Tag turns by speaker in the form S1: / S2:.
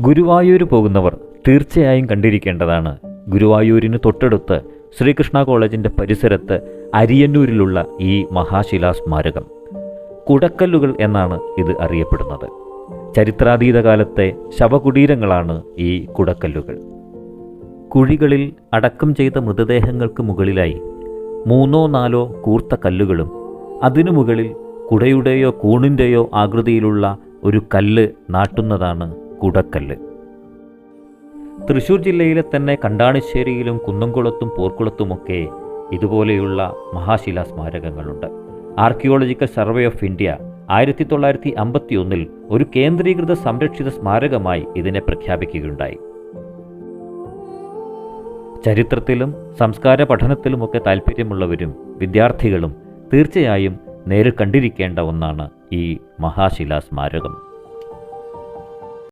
S1: ഗുരുവായൂർ പോകുന്നവർ തീർച്ചയായും കണ്ടിരിക്കേണ്ടതാണ്. ഗുരുവായൂരിന് തൊട്ടടുത്ത് ശ്രീകൃഷ്ണ കോളേജിന്റെ പരിസരത്ത് അരിയന്നൂരിലുള്ള ഈ മഹാശിലാ സ്മാരകം കുടക്കല്ലുകൾ എന്നാണ് ഇത് അറിയപ്പെടുന്നത്. ചരിത്രാതീത കാലത്തെ ശവകുടീരങ്ങളാണ് ഈ കുടക്കല്ലുകൾ. കുഴികളിൽ അടക്കം ചെയ്ത മൃതദേഹങ്ങൾക്ക് മുകളിലായി മൂന്നോ നാലോ കൂർത്ത കല്ലുകളും അതിനു മുകളിൽ കുടയുടെയോ കൂണിന്റെയോ ആകൃതിയിലുള്ള ഒരു കല്ല് നാട്ടുന്നതാണ് കുടക്കല്ല്. തൃശൂർ ജില്ലയിലെ തന്നെ കണ്ടാണിശ്ശേരിയിലും കുന്നംകുളത്തും പോർക്കുളത്തുമൊക്കെ ഇതുപോലെയുള്ള മഹാശിലാ സ്മാരകങ്ങളുണ്ട്. ആർക്കിയോളജിക്കൽ സർവേ ഓഫ് ഇന്ത്യ ആയിരത്തി തൊള്ളായിരത്തി അമ്പത്തി ഒന്നിൽ ഒരു കേന്ദ്രീകൃത സംരക്ഷിത സ്മാരകമായി ഇതിനെ പ്രഖ്യാപിക്കുകയുണ്ടായി. ചരിത്രത്തിലും സംസ്കാര പഠനത്തിലുമൊക്കെ താല്പര്യമുള്ളവരും വിദ്യാർത്ഥികളും തീർച്ചയായും നേരിൽ കണ്ടിരിക്കേണ്ട ഒന്നാണ് ഈ മഹാശിലാ സ്മാരകം.